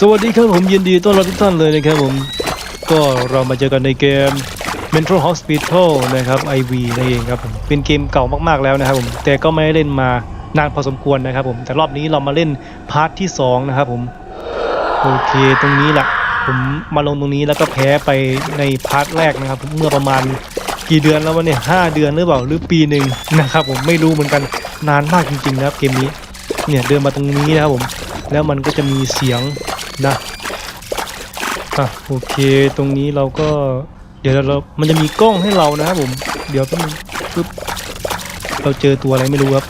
สวัสดีครับผมยินดีต้อนรับทุกท่านเลยนะครับผม ก็เรามาเจอกันในเกม Mental Hospital นะครับ IV นั่นเองครับผมเป็นเกมเก่ามากๆแล้วนะครับผมแต่ก็ไม่ได้เล่นมานานพอสมควรนะครับผมแต่รอบนี้เรามาเล่นพาร์ทที่ 2 นะครับผมโอเคตรงนี้แหละผมมาลงตรงนี้แล้วก็แพ้ไปในพาร์ทแรกนะครับผมเมื่อประมาณกี่เดือนแล้ววะเนี่ยห้าเดือนหรือเปล่าหรือปีหนึ่งนะครับผมไม่รู้เหมือนกันนานมากจริงๆนะครับเกมนี้เนี่ยเดินมาตรงนี้นะครับผมแล้วมันก็จะมีเสียง นะอะโอเคตรงนี้เราก็ เดี๋ยวเรา มันจะมีกล้องให้เรานะครับผม เดี๋ยวแป๊บนึงปึ๊บเราเจอตัวอะไรไม่รู้ครับ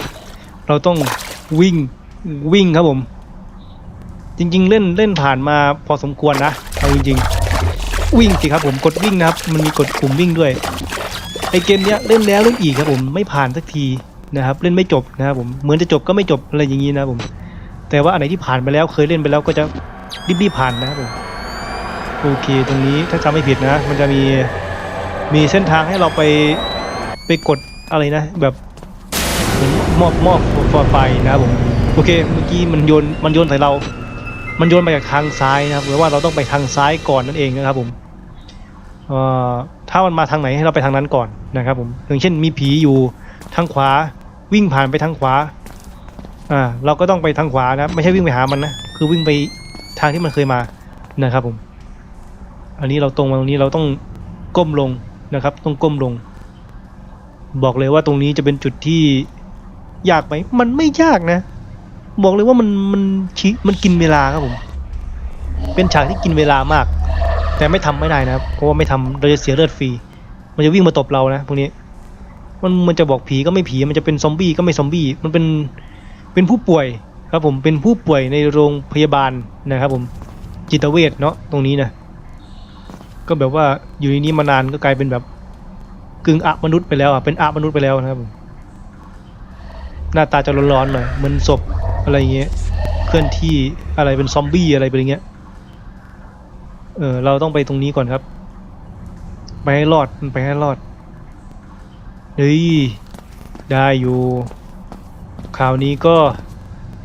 เราต้องวิ่งวิ่งครับผม จริง ๆ เล่นเล่นผ่านมาพอสมควรนะเอาจริงๆวิ่งสิครับผมกดวิ่งนะครับ มันมีกดปุ่มวิ่งด้วยไอเกมเนี้ยเล่นแล้วเล่นอีกครับผมไม่ผ่านสักทีนะครับ เล่นไม่จบนะครับผมเหมือนจะจบก็ไม่จบอะไรอย่างนี้นะครับผม แต่ว่าอันไหนที่ผ่านไปแล้วเคยเล่นไปแล้วก็จะ รีบๆผ่านนะครับผมโอเคตรงนี้ถ้าจำไม่ผิดนะ มันจะมีมีเส้นทางให้เราไปไปกดอะไรนะ แบบเหมือนมอบมอบฟอร์ไฟนะครับผมโอเคเมื่อกี้มันโยนมันโยนใส่เรา มันโยนมาจากทางซ้ายนะครับหรือว่าเราต้องไปทางซ้ายก่อนนั่นเองนะครับผมเอ่อถ้ามันมาทางไหนให้เราไปทางนั้นก่อนนะครับผมอย่างเช่นมีผีอยู่ทางขวาวิ่งผ่านไปทางขวาอ่าเราก็ต้องไปทางขวานะ ไม่ใช่วิ่งไปหามันนะ คือวิ่งไป ทางที่มันเคยมานะครับผม อันนี้เราตรงมาตรงนี้เราต้องก้มลงนะครับ ต้องก้มลง บอกเลยว่าตรงนี้จะเป็นจุดที่ยากไหมมันไม่ยากนะ บอกเลยว่ามันมันชิมันกินเวลาครับผม เป็นฉากที่กินเวลามาก แต่ไม่ทำไม่ได้นะครับ เพราะว่าไม่ทำเราจะเสียเลือดฟรี มันจะวิ่งมาตบเรานะพวกนี้ มันมันจะบอกผีก็ไม่ผี มันจะเป็นซอมบี้ก็ไม่ซอมบี้ มันเป็นเป็นผู้ป่วย ครับผมเป็นผู้ป่วยในโรงพยาบาลนะครับผมจิตเวชเนาะตรงนี้นะก็แบบว่าอยู่ในนี้มานานก็กลายเป็นแบบกึ่งอะมนุษย์ไปแล้วอะเป็นอะมนุษย์ไปแล้วนะครับผมหน้าตาจะร้อนๆหน่อยเหมือนศพอะไรเงี้ยเคลื่อนที่อะไรเป็นซอมบี้อะไรเป็นอย่างเงี้ยเออเราต้องไปตรงนี้ก่อนครับ ไปให้รอดมันไปให้รอดเฮ้ยได้อยู่คราวนี้ก็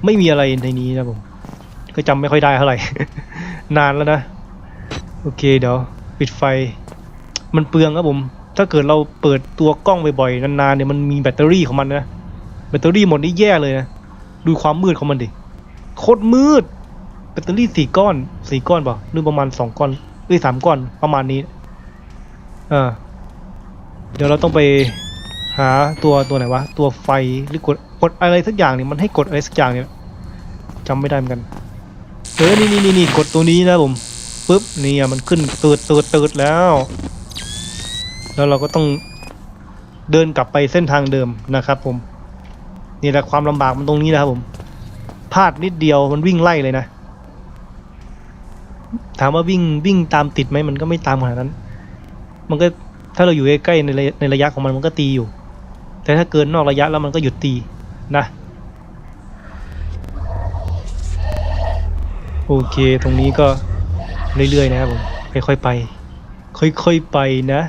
ไม่มีอะไรในนี้นะผมก็จำไม่ค่อยได้เท่าไหร่ นานแล้วนะ โอเคเดี๋ยว ปิดไฟ มันเปลืองครับผม ถ้าเกิดเราเปิดตัวกล้องบ่อยๆนานๆเนี่ยมันมีแบตเตอรี่ของมันนะแบตเตอรี่หมดนี่แย่เลยนะดูความมืดของมันดิโคตรมืดแบตเตอรี่สี่ก้อนสี่ก้อนเปล่าหรือประมาณสองก้อนเอ้ยสามก้อนประมาณนี้อ่าเดี๋ยวเราต้องไปหาตัวตัวไหนวะ ตัวไฟหรือกด กดอะไรสักอย่างเนี่ยมันให้กดอะไรสักอย่างเนี่ยจำไม่ได้เหมือนกันเออนี่นี่นี่นี่กดตัวนี้นะผมปุ๊บนี่อะมันขึ้นตืดตืดตืดแล้ว แล้วเราก็ต้องเดินกลับไปเส้นทางเดิมนะครับ ผม นี่แหละความลำบากมันตรงนี้นะครับผมพลาดนิดเดียวมันวิ่งไล่เลยนะ ถามว่าวิ่งวิ่งตามติดไหมมันก็ไม่ตามขนาดนั้น มันก็ถ้าเราอยู่ใกล้ๆในในระยะของมันมันก็ตีอยู่ แต่ถ้าเกินนอกระยะแล้วมันก็หยุดตี นะโอเคตรงนี้ก็เรื่อยๆนะครับผมค่อยๆไป ค่อยๆไปนะ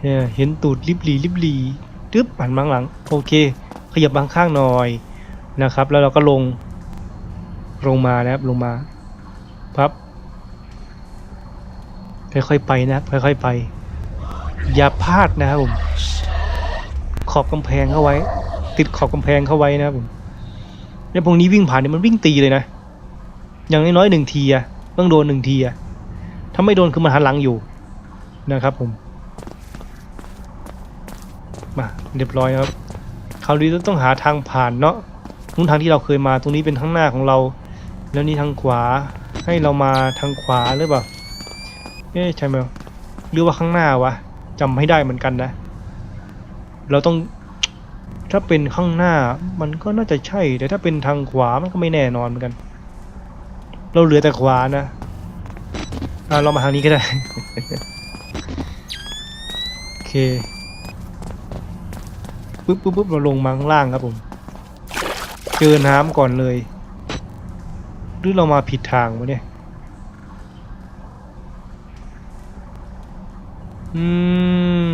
เนี่ยเห็นตูดลิบหลีลิบหลีตึ๊บหันมาข้างหลังโอเค ขยับบางข้างหน่อยนะครับ แล้วเราก็ลงลงมานะครับลงมาพับค่อยๆไปนะค่อยๆไป อย่าพลาดนะครับผมขอบกำแพงเข้าไว้ ติดขอบกำแพงเข้าไว้นะครับผมแล้วพวกนี้วิ่งผ่านเนี่ยมันวิ่งตีเลยนะ อย่างน้อยๆหนึ่งทีอะต้องโดนหนึ่งทีอะถ้าไม่โดนคือมันหันหลังอยู่นะครับผม มาเรียบร้อยครับคราวนี้ต้องหาทางผ่านเนาะนู้นทางที่เราเคยมาตรงนี้เป็นทางหน้าของเรา แล้วนี่ทางขวาให้เรามาทางขวาหรือเปล่าเอ๊ะใช่ไหมหรือว่าข้างหน้าวะจำไม่ได้เหมือนกันนะ เราต้อง ถ้าเป็นข้างหน้ามันก็น่าจะใช่ แต่ถ้าเป็นทางขวามันก็ไม่แน่นอนเหมือนกัน เราเหลือแต่ขวานะอ่าเรามาทางนี้ก็ได้ โอเคปุ๊บปุ๊บปุ๊บเราลงมาข้างล่างครับผม เจอน้ำก่อนเลย หรือเรามาผิดทางวะเนี่ย อืม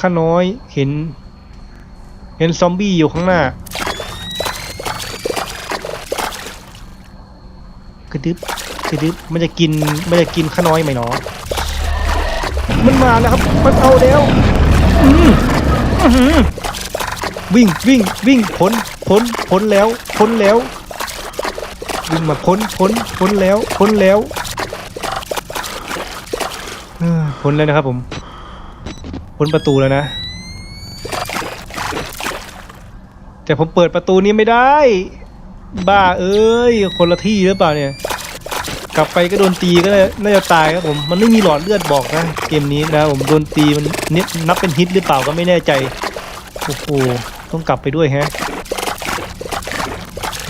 ข้าน้อยเห็น เห็นซอมบี้อยู่ข้างหน้ากระดึบกระดึบมันจะกินมันจะกินข้าน้อยไหมเนาะมันมาแล้วครับมันเอาแล้วอือหือวิ่งวิ่งวิ่งพ้นพ้นพ้นแล้วพ้นแล้ววิ่งมาพ้นพ้นพ้นแล้วพ้นแล้วเออพ้นแล้วนะครับผมพ้นประตูแล้วนะ แต่ผมเปิดประตูนี้ไม่ได้ บ้าเอ้ย คนละที่หรือเปล่าเนี่ย กลับไปก็โดนตีก็น่าจะตายครับผม มันไม่มีหลอดเลือดบอกนะ เกมนี้นะผมโดนตีมันนับเป็นฮิตหรือเปล่าก็ไม่แน่ใจ โอ้โห ต้องกลับไปด้วยฮะ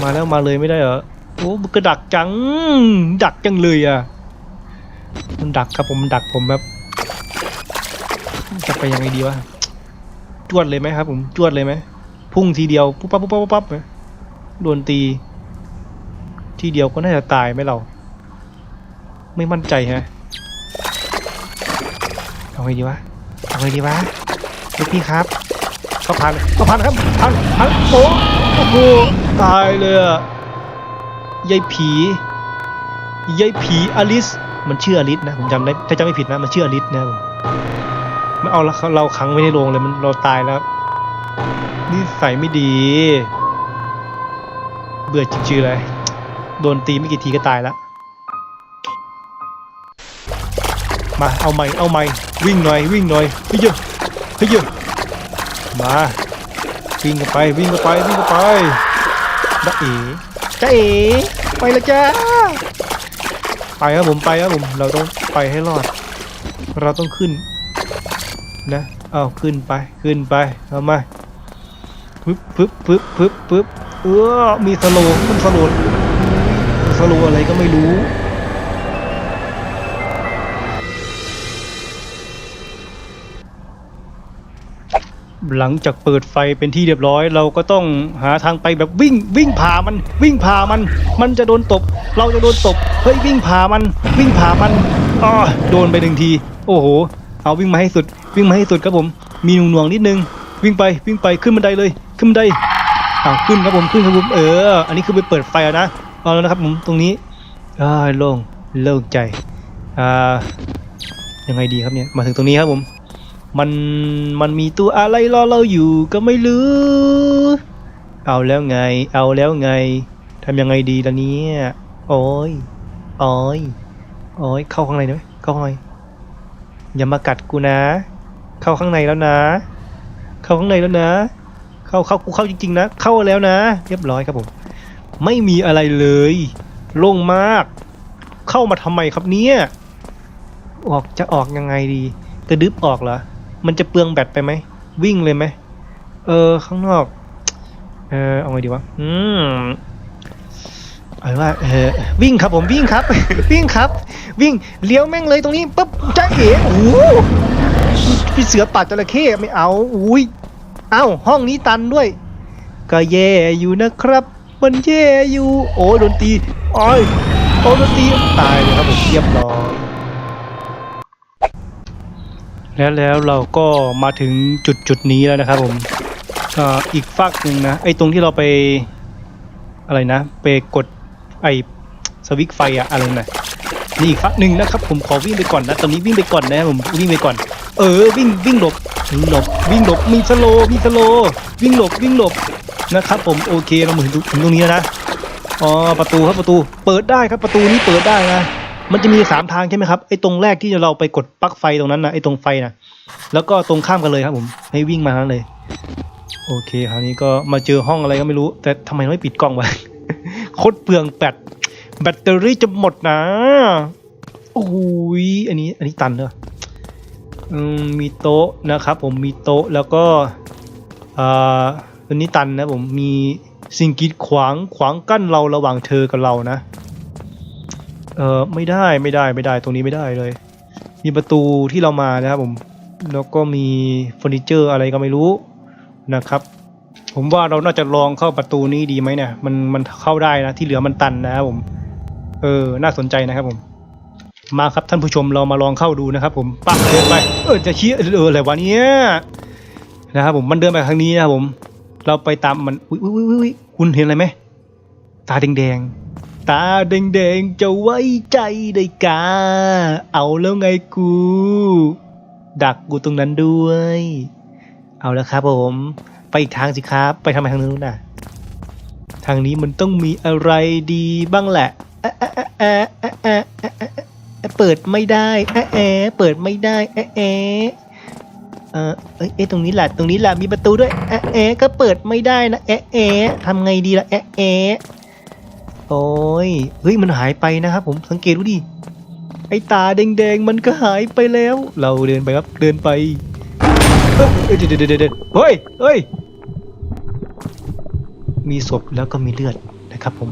มาแล้วมาเลยไม่ได้เหรอ โอ้มันกระดักจัง ดักจังเลยอะ มันดักครับผมมันดักผมแบบจะไปยังไงดีวะ จวดเลยไหมครับ ผม จวดเลยไหม พุ่งทีเดียวปุ๊บปั๊บปุ๊บปั๊บปุ๊บปั๊บโดนตี ทีเดียวก็น่าจะตายไหมเรา ไม่มั่นใจฮะเอาไงดีวะเอาไงดีวะลูกพี่ครับเขาพันเขาพันครับพันพันโอ้โหตายเลยยายผียายผีอลิสมันชื่ออลิสนะผมจำได้ถ้าจำไม่ผิดนะมันชื่ออลิสนะผมมันเอาเราเราขังไว้ในโรงเลยมันเราตายแล้ว นิสัยไม่ดี เบื่อจริงๆเลย โดนตีไม่กี่ทีก็ตายแล้วมาเอาใหม่เอาใหม่วิ่งหน่อยวิ่งหน่อยเฮ้ยเยอะเฮ้ยเยอะมาวิ่งกันไปวิ่งกันไปวิ่งกันไปจ้าเอ๋จ้าเอ๋ไปล้วจ้าไปครับผมไปครับผมเราต้องไปให้รอด เราต้องขึ้นนะเอาขึ้นไปขึ้นไปเอามา ปึ๊บปึ๊บปึ๊บปึ๊บปึ๊บเออมีสโลว์มันสโลว์สโลว์อะไรก็ไม่รู้หลังจากเปิดไฟเป็นที่เรียบร้อย เราก็ต้องหาทางไปแบบวิ่งวิ่งผ่ามันวิ่งผ่ามัน มันจะโดนตบ เราจะโดนตบเฮ้ยวิ่งผ่ามัน วิ่งผ่ามันอ๋อโดนไปหนึ่งที โอ้โห เอาวิ่งมาให้สุด วิ่งมาให้สุดครับผม มีหน่วงๆนิดนึง วิ่งไปวิ่งไปขึ้นบันไดเลยขึ้นบันไดอ้าวขึ้นครับผมขึ้นครับผมเออ อันนี้คือไปเปิดไฟนะเอาแล้วนะครับผมตรงนี้อ่าโล่งโล่งใจอ่ายังไงดีครับเนี่ยมาถึงตรงนี้ครับผม มันมันมีตัวอะไรรอเราอยู่ก็ไม่รู้เอาแล้วไง เอาแล้วไงทำยังไงดีล่ะเนี่ยโอ้ยโอ้ยโอ้ยเข้าข้างในหน่อยเข้าข้างในอย่ามากัดกูนะ เข้าข้างในแล้วนะ เข้าข้างในแล้วนะ เข้าเข้ากูเข้าจริงๆนะ เข้าแล้วนะ เรียบร้อยครับผม ไม่มีอะไรเลยโล่งมาก เข้ามาทำไมครับเนี่ยออกจะออกยังไงดี กระดึบออกเหรอมันจะเปลืองแบตไปไหมวิ่งเลยไหมเออข้างนอก เออเอาไงดีวะอืมเอาเป็นว่าเออวิ่งครับผมวิ่งครับ วิ่งครับ วิ่งเลี้ยวแม่งเลยตรงนี้ปุ๊บจ้าเอ๋โอ้ พี่เสือปัดจระเข้ไม่เอา อุ้ย เอ้า ห้องนี้ตันด้วย ก็แย่อยู่นะครับ มันแย่อยู่ โอ้โดนตีโอ้ยโอ้ดนตีตายเลยครับผมเรียบร้อยแล้วแล้วเราก็มาถึงจุดจุดนี้แล้วนะครับผมอ่าอีกฝากหนึ่งนะ ไอ้ตรงที่เราไปอะไรนะ ไปกดไอ้สวิตช์ไฟอะอะไรนะนี่อีกฝากหนึ่งนะครับ ผมขอวิ่งไปก่อนนะ ตอนนี้วิ่งไปก่อนนะผมวิ่งไปก่อน เออวิ่งวิ่งหลบหลบวิ่งหลบมีสโลว์มีสโลว์วิ่งหลบวิ่งหลบนะครับ ผมโอเคเรามาถึงถึงตรงนี้นะอ๋อประตูครับประตู เปิดได้ครับประตูนี้เปิดได้นะมันจะมีสามทางใช่ไหมครับไอ้ตรงแรกที่เราไปกดปลั๊กไฟตรงนั้นนะไอ้ตรงไฟนะแล้วก็ตรงข้ามกันเลยครับผม ให้วิ่งมานั้นเลย โอเคคราวนี้ก็มาเจอห้องอะไรก็ไม่รู้ แต่ทำไมไม่ปิดกล้องวะโคตรเปลืองแบตแบตเตอรี่จะหมดนะโอ้ยอันนี้อันนี้ตันเนอะอื มีโต๊ะนะครับผมมีโต๊ะแล้วก็อันนี้ตันนะผมมีสิ่งกีดขวางขวางกั้นเราระหว่างเธอกับเรานะเออไม่ได้ไม่ได้ไม่ได้ตรงนี้ไม่ได้เลย มีประตูที่เรามานะครับผมแล้วก็มีเฟอร์นิเจอร์อะไรก็ไม่รู้นะครับ ผมว่าเราน่าจะลองเข้าประตูนี้ดีไหมเนี่ยมันมันเข้าได้นะที่เหลือมันตันนะครับผมเออน่าสนใจนะครับผม มาครับท่านผู้ชมเรามาลองเข้าดูนะครับ ผมปักเดินไปเออจะชี้เอออะไรวะเนี่ยนะครับผมมันเดินไปทางนี้นะครับผม เราไปตามมันอุ้ยอุ้ยอุ้ยคุณเห็นอะไรไหมตาแดงๆตาแดงๆจะไว้ใจได้กา เอาแล้วไงกู ดักกูตรงนั้นด้วย เอาแล้วครับผม ไปอีกทางสิครับ ไปทำไมทางนู้นน่ะ ทางนี้มันต้องมีอะไรดีบ้างแหละ เปิดไม่ได้แอะแเปิดไม่ได้แอะแเออเอ้ยอ้ตรงนี้แหละตรงนี้แหละมีประตูด้วยแอะแก็เปิดไม่ได้นะแอะแทำไงดีล่ะแอะแโอ้ยเฮ้ยมันหายไปนะครับผมสังเกตดูดิไอตาแดงๆมันก็หายไปแล้ว เราเดินไปครับเดินไปเฮ้ยเดี๋เดี๋เดี๋เฮ้ยเฮ้ยมีศพแล้วก็มีเลือดนะครับผม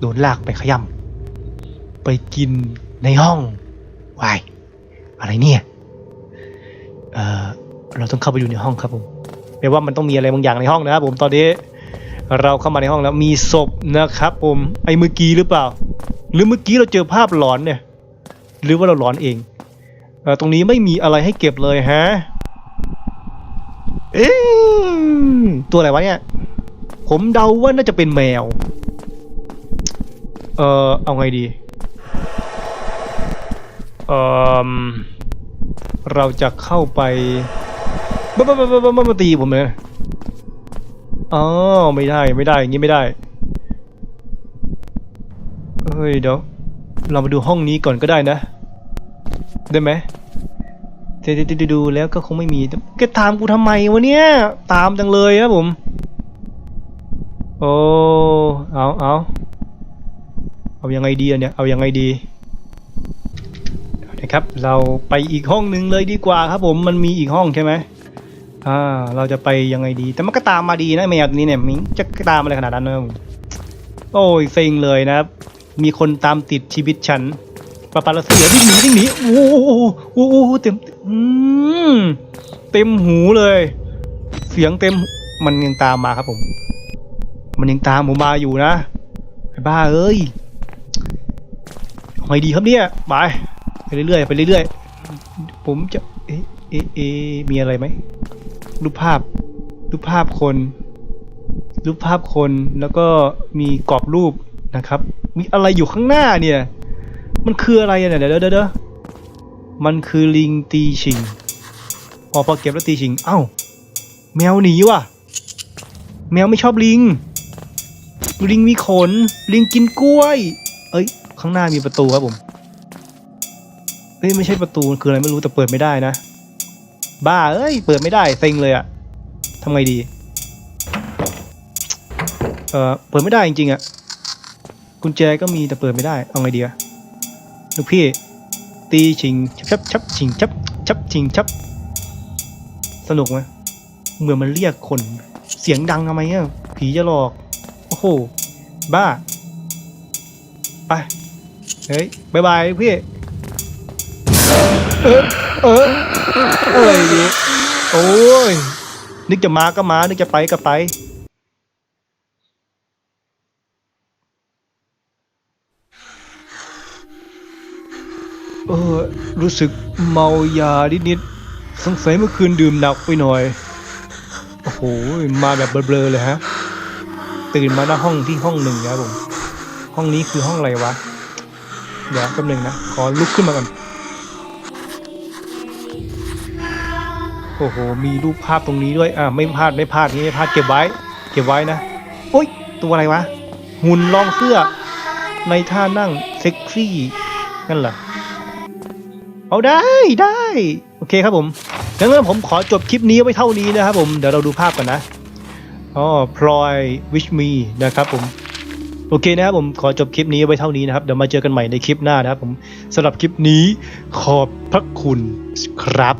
โดนลากไปขย่ำไปกิน ในห้องวายอะไรเนี่ยเออเราต้องเข้าไปดูในห้องครับผมแปลว่ามันต้องมีอะไรบางอย่างในห้องนะครับผมตอนนี้เราเข้ามาในห้องแล้วมีศพนะครับผมไอ้เมื่อกี้หรือเปล่า หรือเมื่อกี้เราเจอภาพหลอนเนี่ย หรือว่าเราหลอนเองเออตรงนี้ไม่มีอะไรให้เก็บเลยฮะเอ๊ตัวอะไรวะเนี่ย ผมเดาว่าน่าจะเป็นแมว เออเอาไงดี เราจะเข้าไปบ้าบ้าบ้าบ้าบ้ามาตีผมเลยอ๋อไม่ได้ไม่ได้อย่างนี้ไม่ได้เฮ้ยเดี๋ยวเรามาดูห้องนี้ก่อนก็ได้นะ ได้ไหมเดี๋ยวดูแล้วก็คงไม่มีแกตามกูทำไมวะเนี่ยตามจังเลยครับผมโอ้เอาเอาเอายังไงดีอะเนี่ยเอายังไงดี นะครับ เราไปอีกห้องหนึ่งเลยดีกว่าครับผมมันมีอีกห้องใช่ไหมอ่าเราจะไปยังไงดี แต่มันก็ตามมาดีนะแมวตัวนี้เนี่ยมิงจะตามอะไรขนาดนั้นเนอะโอ้ยเซ็งเลยนะครับ มีคนตามติดชีวิตฉันปาปาลาเสียวิ่งหนีวิ่งหนีโอ้โหโอ้โหเต็มเต็มหูเลย เสียงเต็มมันยังตามมาครับผม มันยังตามผมมาอยู่นะไอ้บ้าเอ้ยเอาไงดีครับเนี่ยไป เรื่อยๆไปเรื่อยๆผมจะเอ๊ะเอ๊ะเอ๊ะมีอะไรไหมรูปภาพรูปภาพคน รูปภาพคนแล้วก็มีกรอบรูปนะครับ มีอะไรอยู่ข้างหน้าเนี่ย มันคืออะไรเนี่ยเดี๋ยวเดี๋ยวเดี๋ยวมันคือลิงตีชิงพอพอเก็บแล้วตีชิงเอ้า แมวหนีว่ะ แมวไม่ชอบลิง ลิงมีขน ลิงกินกล้วย เอ้ย ข้างหน้ามีประตูครับผม เอ้ยไม่ใช่ประตูคืออะไรไม่รู้แต่เปิดไม่ได้นะ บ้าเอ้ยเปิดไม่ได้เซ็งเลยอะทำไงดี เออเปิดไม่ได้จริงๆอะกุญแจก็มีแต่เปิดไม่ได้เอาไงดีอะลูกพี่ ตีชิงชับชับชับชิงชับชับชิงชับสนุกไหมเหมือนมันเรียกคนเสียงดังทำไมอะผีจะหลอก โอ้โห บ้า ไป เฮ้ยบายบายพี่ เออเอออะไรดีโอ้ยนึกจะมาก็มา นึกจะไปก็ไป เออ รู้สึกเมายานิดๆสงสัยเมื่อคืนดื่มหนักไปหน่อย โอ้โห มาแบบเบลอๆเลยฮะ ตื่นมาหน้าห้องที่ห้องหนึ่งครับผม ห้องนี้คือห้องอะไรวะ เดี๋ยวแป๊บหนึงนะ ขอลุกขึ้นมาก่อน อ้โห มีรูปภาพตรงนี้ด้วย อ่าไม่พลาดไม่พลาดนี่ไม่พลาดเก็บไว้ เก็บไว้นะโอ๊ยตัวอะไรวะ หุ่นรองเสื้อ ในท่านั่งเซ็กซี่นั่นเหรอเอาได้ได้ โอเคครับผมงั้นผมขอจบคลิปนี้ไว้เท่านี้นะครับผม เดี๋ยวเราดูภาพกันนะอ๋อพลอย wish me นะครับผมโอเคนะครับผมขอจบคลิปนี้ไว้เท่านี้นะครับเดี๋ยวมาเจอกันใหม่ในคลิปหน้านะครับผมสำหรับคลิปนี้ขอบพระคุณครับ